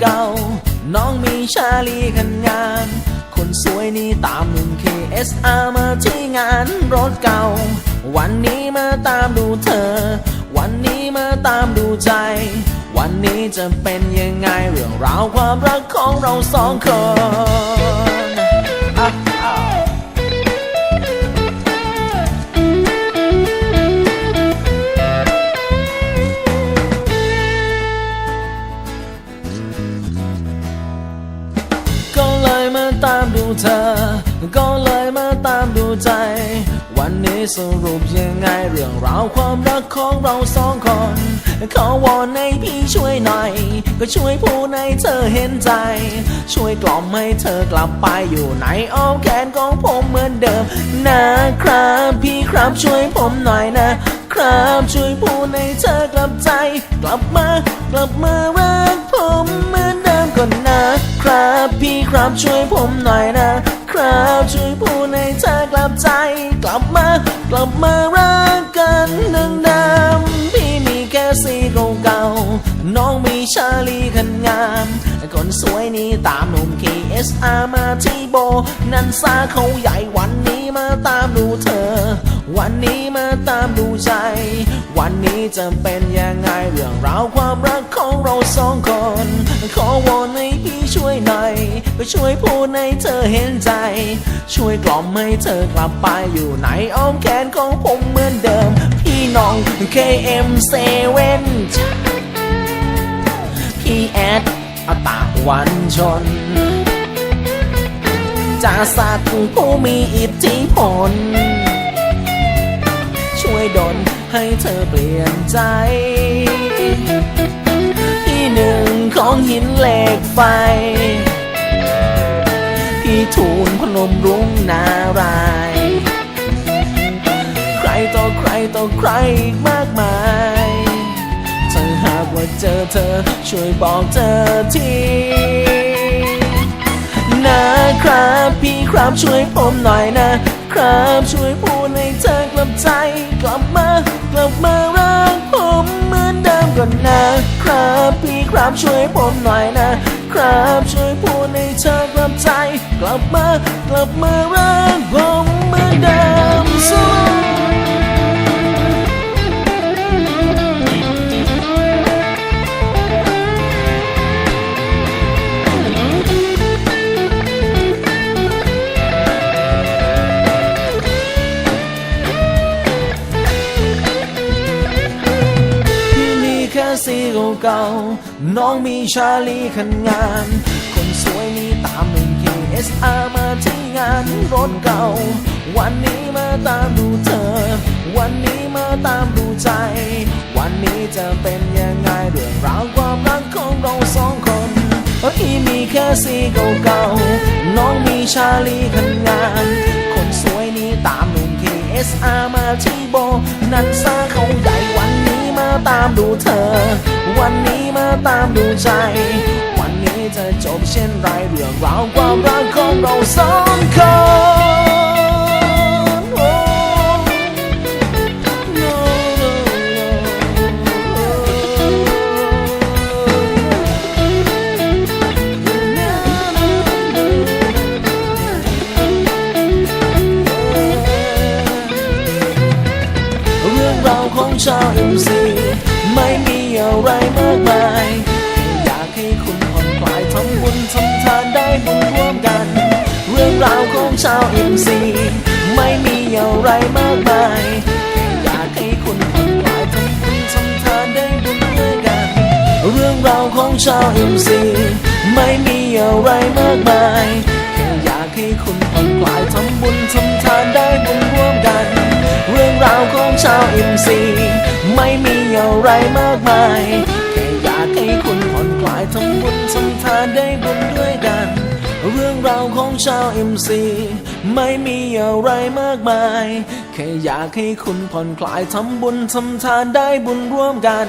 เก่าๆ น้องมีชาลีคันงาน คนสวยนี่ตามหนุ่ม KSR มาที่งานรถเก่า วันนี้มาตามดูเธอ วันนี้มาตามดูใจ วันนี้จะเป็นยังไงเรื่องราวความรักของเราสองคน มาตามดูเธอ ก็เลยมาตามดูใจ วันนี้สรุปยังไงเรื่องราวความรักของเราสองคน ขอวอนให้พี่ช่วยหน่อย ก็ช่วยพูดให้เธอเห็นใจ ช่วยกล่อมให้เธอกลับไปอยู่ในอ้อมแขนของผมเหมือนเดิม นะครับพี่ครับช่วยผมหน่อยนะครับ ช่วยพูดให้เธอกลับใจ กลับมากลับมา ครับช่วยผมหน่อยนะครับช่วยพูดให้เธอกลับใจ กลับมากลับมารักกันดังเดิมพี่มีแค่สีเก่าๆน้องมีชาลีคันงามคนสวยนี่ตามหนุ่ม KSR มาที่โบ นันซาเขาใหญ่วันนี้มาตามดูเธอ วันนี้มาตามดูใจ วันนี้จะเป็นยังไงเรื่องราวความรักของเราสองคน ขอวอน อช่วยพูดให้เธอเห็นใจ ช่วยกล่อมให้เธอกลับไปอยู่ในอ้อมแขนของผมเหมือนเดิม พี่น้อง KM7 พี่แอดอตะวันชนจะสักผู้มีอิทธิพล ช่วยดลให้เธอเปลี่ยนใจ ที่หนึ่งของหินเหล็กไฟ ทูลพนมรุ้งนาราย ใครต่อใครต่อใครอีกมากมายถ้าหากว่าเจอเธอช่วยบอกเธอทีนะครับพี่ครับช่วยผมหน่อยนะ ครับช่วยพูดให้เธอกลับใจ กลับมากลับมารักผมเหมือนเดิมก่อนนะครับ พี่ครับช่วยผมหน่อยนะ ครับช่วยพูดให้เธอกลับใจ กลับมากลับมารักผมเหมือนเดิม มีแค่สีเก่าๆ น้องมีชาลีคันงามคนสวยนี่ตามหนึ่ง KSR มาที่งานรถเก่า วันนี้มาตามดูเธอ วันนี้มาตามดูใจ วันนี้จะเป็นยังไงเรื่องราวความรักของเราสองคนพี่มีแค่สีเก่าๆ น้องมีชาลีคันงามคนสวยนี่ตามหนุ่ม KSR มาที่โบ นันซาเขาใหญ่ามดูเธอ วันนี้มาตามดูใจ วันนี้จะจบเช่นไรเรื่องราวความรักของเราสองคน รื่องราวของชาวเอ็มซีไม่มีอะไรมากมายแค่อยากให้คุณผ่อนคลายทำบุญทำทานได้บุญร่วมกัน เรื่องราวของชาวเอ็มซีไม่มีอะไรมากมายแค่อยากให้คุณผ่อนคลายทำบุญทำทานได้บุญด้วยกัน เรื่องราวของชาวเอ็มซีไม่มีอะไรมากมายแค่อยากให้คุณผ่อนคลายทำบุญทำทานได้บุญร่วม ของชาวเอ็มซีไม่มีอะไรมากมาย แค่อยากให้คุณผ่อนคลายทำบุญทำทานได้บุญด้วยกัน เรื่องราวของชาวเอ็มซีไม่มีอะไรมากมาย แค่อยากให้คุณผ่อนคลายทำบุญทำทานได้บุญร่วมกัน